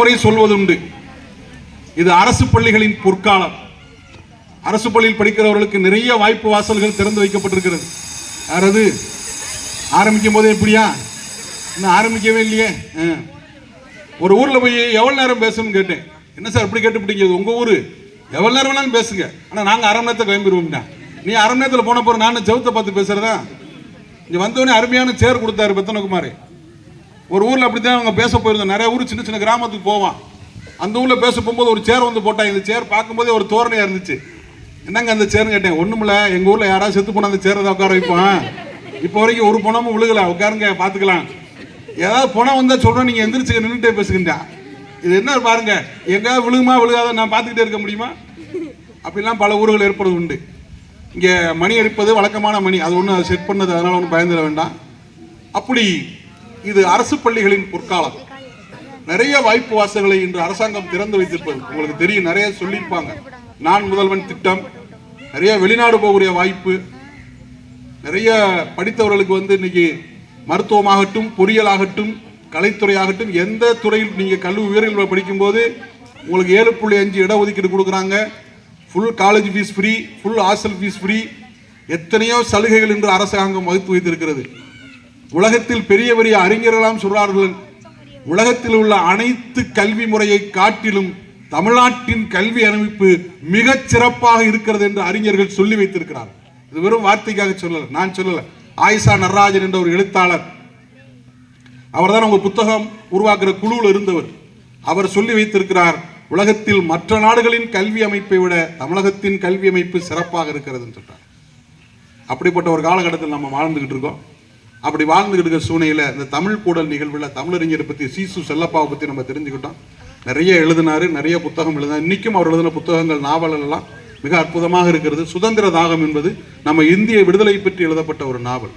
முறை சொல்வதுண்டு. இது அரசு பள்ளிகளின் பொற்காலம். அரசு பள்ளியில் படிக்கிறவர்களுக்கு நிறைய வாய்ப்பு வாசல்கள் திறந்து வைக்கப்பட்டிருக்கிறது. யாரது? ஆரம்பிக்கும் போதே எப்படியா? இன்னும் ஆரம்பிக்கவே இல்லையே? ஆ. ஒரு ஊரில் போய் எவ்வளோ நேரம் பேசணும்னு கேட்டேன். என்ன சார் இப்படி கேட்டு பிடிக்கிறது உங்கள் ஊர்? எவ்வளோ நேரம் வேணாலும் பேசுங்க. ஆனால் நாங்கள் அரை மணி நேரத்தை கிளம்பிடுவோம்னா நீ அரை மணி நேரத்துல போன போகிற நான் செவத்தை பார்த்து பேசுகிறதா இங்கே வந்தவொடனே அருமையான சேர் கொடுத்தாரு பெத்தனகுமார் ஒரு ஊர்ல அப்படித்தான் அவங்க பேச போயிருந்தோம். நிறைய ஊர் சின்ன சின்ன கிராமத்துக்கு போவான். அந்த ஊரில் பேச போகும்போது ஒரு சேர் வந்து போட்டாங்க இந்த சேர் பார்க்கும்போதே ஒரு தோரணையாக இருந்துச்சு. என்னங்க அந்த சேர்னு கேட்டேன். ஒண்ணுமில்ல எங்கள் ஊரில் யாராவது செத்து போனால் அந்த சேரை தான் உட்கார வைப்பான் இப்போ வரைக்கும் ஒரு பணமும் விழுகல. உட்காருங்க பார்த்துக்கலாம். ஏதாவது பணம் வந்தால் சொல்கிறோம் நீங்கள் எந்திரிச்சு நின்றுட்டே பேசுகின்றா இது என்ன பாருங்க. எங்கேயாவது விழுகுமா விழுகாத நான் பார்த்துக்கிட்டே இருக்க முடியுமா? அப்படிலாம் பல ஊர்கள் ஏற்படுவது உண்டு. இங்கே மணி அடிப்பது வழக்கமான மணி. அது ஒன்றும் செட் பண்ணது அதனால் ஒன்றும் பயந்துட வேண்டாம். அப்படி இது அரசு பள்ளிகளின் பொற்காலம் நிறைய வாய்ப்பு வாசல்களை இன்று அரசாங்கம் திறந்து வைத்திருப்பது. உங்களுக்கு தெரியும் நிறைய சொல்லியிருப்பாங்க. நான் முதல்வன் திட்டம். நிறைய வெளிநாடு போகக்கூடிய வாய்ப்பு. நிறைய படித்தவர்களுக்கு வந்து இன்னைக்கு மருத்துவமாகட்டும் பொறியியலாகட்டும் கலைத்துறையாகட்டும் எந்த துறையில் நீங்கள் கல்வி உயர்கல்வி படிக்கும்போது உங்களுக்கு ஏழு புள்ளி அஞ்சு இடஒதுக்கீடு கொடுக்குறாங்க. Full college fees free full hostel fees free எத்தனையோ சலுகைகள் என்று அரசாங்கம் வகுத்து வைத்திருக்கிறது. உலகத்தில் பெரிய பெரிய அறிஞர்களாம் சொல்றார்கள். உலகத்தில் உள்ள அனைத்து கல்வி முறையை காட்டிலும் தமிழ்நாட்டின் கல்வி அமைப்பு மிகச் சிறப்பாக இருக்கிறது என்று அறிஞர்கள் சொல்லி வைத்திருக்கிறார் இது வெறும் வார்த்தைக்காக சொல்லல நான் சொல்லல. ஆயிஷா நடராஜன் என்ற ஒரு எழுத்தாளர் அவர் தான் உங்க புத்தகம் உருவாக்குற குழுவில் இருந்தவர். அவர் சொல்லி வைத்திருக்கிறார் உலகத்தில் மற்ற நாடுகளின் கல்வி அமைப்பை விட தமிழகத்தின் கல்வி அமைப்பு சிறப்பாக இருக்கிறதுன்னு சொல்றார். அப்படிப்பட்ட ஒரு காலகட்டத்தில் நம்ம வாழ்ந்துகிட்டு இருக்கோம். அப்படி வாழ்ந்துகிட்டு இருக்கிற சூழ்நிலையில் இந்த தமிழ் கூடல் நிகழ்வில் தமிழறிஞரை பற்றி சீசு செல்லப்பாவை பற்றி நம்ம தெரிஞ்சுக்கிட்டோம். நிறைய எழுதினார் நிறைய புத்தகம் எழுதினார். இன்றைக்கும் அவர் எழுதின புத்தகங்கள் நாவலெல்லாம் மிக அற்புதமாக இருக்கிறது. சுதந்திர தாகம் என்பது நம்ம இந்திய விடுதலை பற்றி எழுதப்பட்ட ஒரு நாவல்.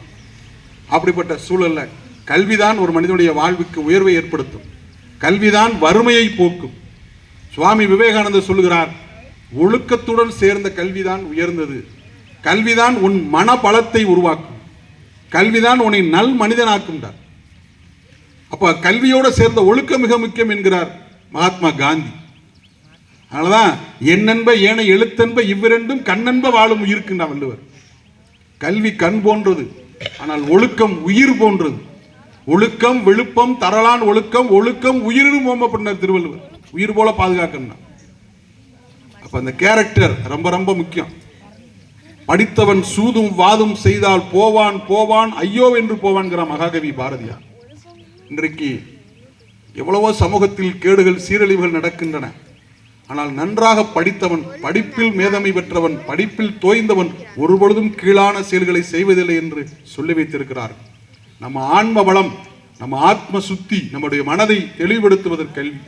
அப்படிப்பட்ட சூழலில் கல்விதான் ஒரு மனிதனுடைய வாழ்வுக்கு உயர்வை ஏற்படுத்தும். கல்விதான் வறுமையை போக்கும். சுவாமி விவேகானந்தர் சொல்லுகிறார் ஒழுக்கத்துடன் சேர்ந்த கல்விதான் உயர்ந்தது. கல்விதான் உன் மனபலத்தை உருவாக்கும். கல்விதான் உன்னை நல் மனிதனாக்கும்டார். அப்ப கல்வியோட சேர்ந்த ஒழுக்கம் மிக முக்கியம் என்கிறார் மகாத்மா காந்தி. அதனாலதான் என்னென்ப ஏனைய எழுத்தென்ப இவ்விரண்டும் கண்ணென்ப வாழும் உயிருக்குண்டா வள்ளுவர். கல்வி கண் போன்றது ஆனால் ஒழுக்கம் உயிர் போன்றது. ஒழுக்கம் விழுப்பம் தரலான் ஒழுக்கம் ஒழுக்கம் உயிரும் ஓமப்பட்டார் திருவள்ளுவர். உயிர் போல பாதுகாக்கணும் அப்ப அந்த கேரக்டர் ரொம்ப ரொம்ப முக்கியம். படித்தவன் சூதும் வாதும் செய்தால் போவான் போவான் ஐயோ என்று போவான்கிற மகாகவி பாரதியார். இன்றைக்கு எவ்வளவோ சமூகத்தில் கேடுகள் சீரழிவுகள் நடக்கின்றன. ஆனால் நன்றாக படித்தவன் படிப்பில் மேதமை பெற்றவன் படிப்பில் தோய்ந்தவன் ஒருபொழுதும் கீழான செயல்களை செய்வதில்லை என்று சொல்லி வைத்திருக்கிறார். நம்ம ஆன்ம பலம் நம்ம ஆத்ம சுத்தி நம்முடைய மனதை தெளிவுபடுத்துவதற்கு கல்வி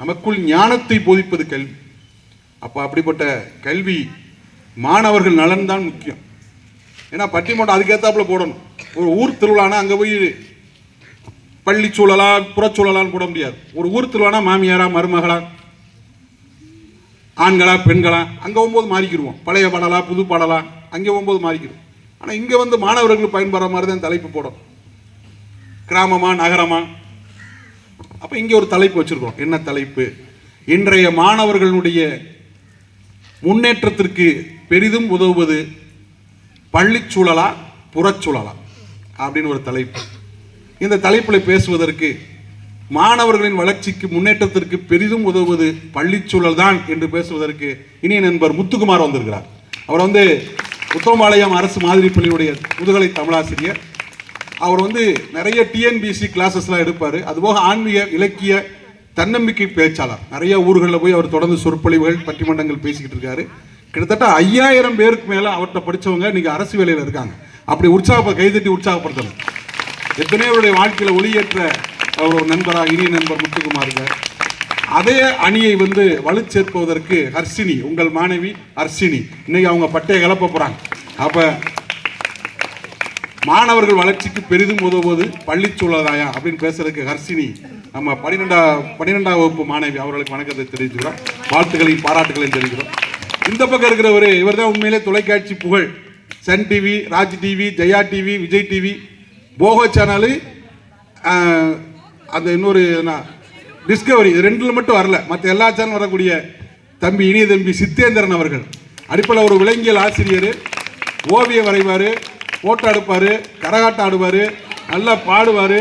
நமக்குள் ஞானத்தை போதிப்பது கல்வி. அப்ப அப்படிப்பட்ட கல்வி மாணவர்கள் நலன் தான் முக்கியம். ஏன்னா பட்டிமன்றம் அதுக்கேற்றாப்புல போடணும். ஒரு ஊர் திருவிழானா அங்கே போய் பள்ளி சூழலா புறச்சூழலான்னு போட முடியாது. ஒரு ஊர் திருவிழானா மாமியாரா மருமகளா ஆண்களா பெண்களா அங்கே போகும்போது மாறிக்கிடுவோம். பழைய பாடலா புது பாடலா அங்கே போகும்போது மாறிக்கிடும். ஆனால் இங்கே வந்து மாணவர்களுக்கு பயன்படுற மாதிரி தான் தலைப்பு போடும் கிராமமா நகரமா? அப்போ இங்கே ஒரு தலைப்பு வச்சுருக்கோம். என்ன தலைப்பு? இன்றைய மாணவர்களுடைய முன்னேற்றத்திற்கு பெரிதும் உதவுவது பள்ளிச்சூழலா புறச்சூழலா அப்படின்னு ஒரு தலைப்பு. இந்த தலைப்பில் பேசுவதற்கு மாணவர்களின் வளர்ச்சிக்கு முன்னேற்றத்திற்கு பெரிதும் உதவுவது பள்ளிச்சூழல் தான் என்று பேசுவதற்கு இனிய நண்பர் முத்துக்குமார் வந்திருக்கிறார். அவர் வந்து உத்தமபாளையம் அரசு மாதிரி பள்ளியுடைய முதுகலை தமிழாசிரியர். அவர் வந்து நிறைய டிஎன்பிசி கிளாஸஸ்லாம் எடுப்பார். அதுபோக ஆன்மீக இலக்கிய தன்னம்பிக்கை பேச்சாளர். நிறைய ஊர்களில் போய் அவர் தொடர்ந்து சொற்பொழிவுகள் பட்டிமன்றங்கள் பேசிக்கிட்டு இருக்காரு. கிட்டத்தட்ட ஐயாயிரம் பேருக்கு மேலே அவர்கிட்ட படிச்சவங்க இன்றைக்கி அரசு வேலையில் இருக்காங்க. அப்படி உற்சாக கைதட்டி உற்சாகப்படுத்தணும். எத்தனையோருடைய வாழ்க்கையில் ஒளியேற்ற அவர் ஒரு நண்பராக இனிய நண்பர் முத்துக்குமாருங்க. அதே அணியை வந்து வலுச்சேர்ப்பதற்கு ஹர்ஷினி உங்கள் மாணவி ஹர்ஷினி இன்னைக்கு அவங்க பட்டையை கிளப்ப போகிறாங்க அப்போ மாணவர்கள் வளர்ச்சிக்கு பெரிதும் உதவுவது பள்ளி சூழலாயா அப்படின்னு பேசுறதுக்கு ஹர்ஷினி நம்ம பன்னிரெண்டா பன்னிரெண்டாம் வகுப்பு மாணவி அவர்களுக்கு வணக்கத்தை தெரிவிச்சுக்கிறோம். வாழ்த்துக்களையும் பாராட்டுகளையும் தெரிவிக்கிறோம். இந்த பக்கம் இருக்கிறவர் இவர் தான் உண்மையிலே தொலைக்காட்சி புகழ். Sun TV Raj TV Jaya TV Vijay TV Pogo channel அந்த இன்னொரு டிஸ்கவரி இது ரெண்டுல மட்டும் வரல. மற்ற எல்லா சேனல் வரக்கூடிய தம்பி இனிய தம்பி சித்தேந்திரன் அவர்கள். அடிப்படையில் ஒரு விலங்கியல் ஆசிரியர் ஓவியம் வரைவார் போட்டோ எடுப்பார் கரகாட்டம் ஆடுவார் நல்லா பாடுவார்.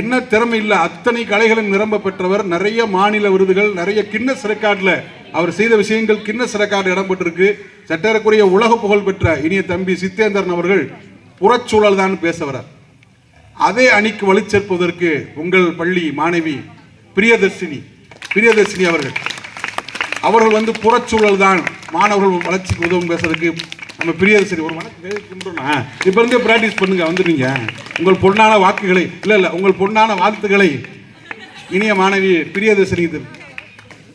என்ன திறமை இல்லை அத்தனை கலைகளும் நிரம்ப பெற்றவர் நிறைய மாநில விருதுகள் நிறைய கின்னஸ் ரெக்கார்டில் அவர் செய்த விஷயங்கள் கின்னஸ் ரெக்கார்டு இடம்பெற்றிருக்கு. சட்டேரக்குரிய உலக புகழ் பெற்ற இனிய தம்பி சித்தேந்தரன் அவர்கள் புறச்சூழல் தான் பேச வரார் அதே அணிக்கு வலுச்சேர்ப்பதற்கு உங்கள் பள்ளி மாணவி பிரியதர்ஷினி பிரியதர்ஷினி அவர்கள். அவர்கள் வந்து புறச்சூழல் தான் மாணவர்கள் வளர்ச்சிக்கு உதவும் பேசுறதுக்கு நம்ம பிரியதர்ஷினி ஒரு வணக்கம் இப்போ இருந்தே பிராக்டிஸ் பண்ணுங்க வந்துடுங்க உங்கள் பொண்ணான வாக்குகளை இல்லை இல்லை உங்கள் பொண்ணான வாழ்த்துக்களை இனிய மாணவி பிரியதர்ஷினி இது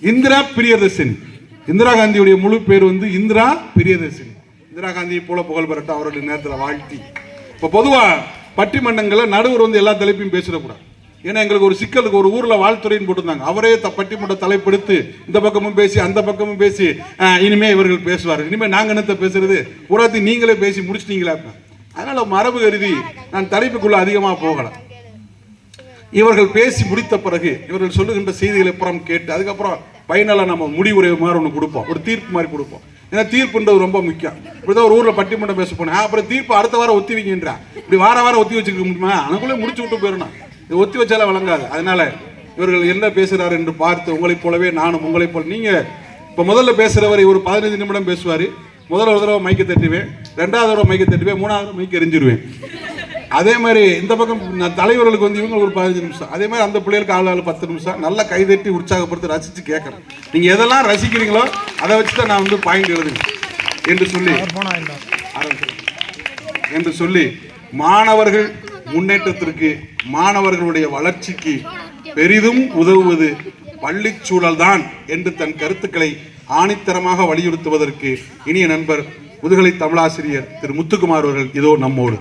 இந்திரா பிரியதர்சினி இந்திரா காந்தியுடைய முழு பேர் வந்து இந்திரா பிரியதர்சினி இந்திரா காந்தியை போல புகழ் பெறட்டும் அவருடைய நேரத்தில் வாழ்த்தி. இப்போ பொதுவாக பட்டிமன்றங்களில் நடுவர் வந்து எல்லா தலைப்பையும் பேசிடக்கூடாது. ஏன்னா எங்களுக்கு ஒரு சிக்கலுக்கு ஒரு ஊரில் வாழ்த்துறைன்னு போட்டிருந்தாங்க. அவரே த பட்டிமன்ற தலைப்படுத்து இந்த பக்கமும் பேசி அந்த பக்கமும் பேசி இனிமேல் இனிமே இவர்கள் பேசுவார் இனிமேல் நாங்கள் என்னத்த பேசுறது? பூராத்தி நீங்களே பேசி முடிச்சிட்டீங்களா? அதனால் அதனால மரபு கருதி நான் தலைப்புக்குள்ளே அதிகமாக போகலாம் இவர்கள் பேசி முடித்த பிறகு இவர்கள் சொல்லுகின்ற செய்திகளை புறம் கேட்டு அதுக்கப்புறம் ஃபைனலாக நம்ம முடிவுரை மாதிரி ஒன்று கொடுப்போம். ஒரு தீர்ப்பு மாதிரி கொடுப்போம். ஏன்னா தீர்ப்புன்றது ரொம்ப முக்கியம். இப்படிதான் ஒரு ஊரில் பட்டிமன்றம் பேச போனேன். அப்புறம் தீர்ப்பு அடுத்த வாரம் ஒத்தி வைக்கின்றா இப்படி வார வாரம் ஒத்தி வச்சுக்க முடியுமா? அதுக்குள்ளே முடிச்சு விட்டு போயிடணும். இது ஒத்தி வச்சாலும் வழங்காது. அதனால இவர்கள் என்ன பேசுகிறார் என்று பார்த்து உங்களைப் போலவே நானும் உங்களைப் போல நீங்கள் இப்போ முதல்ல பேசுகிறவர் ஒரு பதினைந்து நிமிடம் பேசுவார். முதல்ல ஒரு தடவை மைக்கை தட்டுவேன். ரெண்டாவது தடவை மைக்கை தட்டுவேன். மூணாவது மைக்கை எரிஞ்சிருவேன். அதே மாதிரி இந்த பக்கம் நான் தலைவர்களுக்கு வந்து இவங்க ஒரு பதினஞ்சு நிமிஷம். அதே மாதிரி அந்த பிள்ளைகளுக்கு ஆள் ஆள் பத்து நிமிஷம். நல்லா கைதட்டி உற்சாகப்படுத்தி ரசித்து கேட்குறேன் நீங்கள் எதெல்லாம் ரசிக்கிறீங்களோ அதை வச்சு தான் நான் வந்து பாயிண்ட் எழுதுவேன். என்று சொல்லி என்று சொல்லி மாணவர்கள் முன்னேற்றத்திற்கு மாணவர்களுடைய வளர்ச்சிக்கு பெரிதும் உதவுவது பள்ளி சூழல்தான் என்று தன் கருத்துக்களை ஆணித்தரமாக வலியுறுத்துவதற்கு இனிய நண்பர் முதுகலை தமிழாசிரியர் திரு முத்துக்குமார் அவர்கள் இதோ நம்மோடு.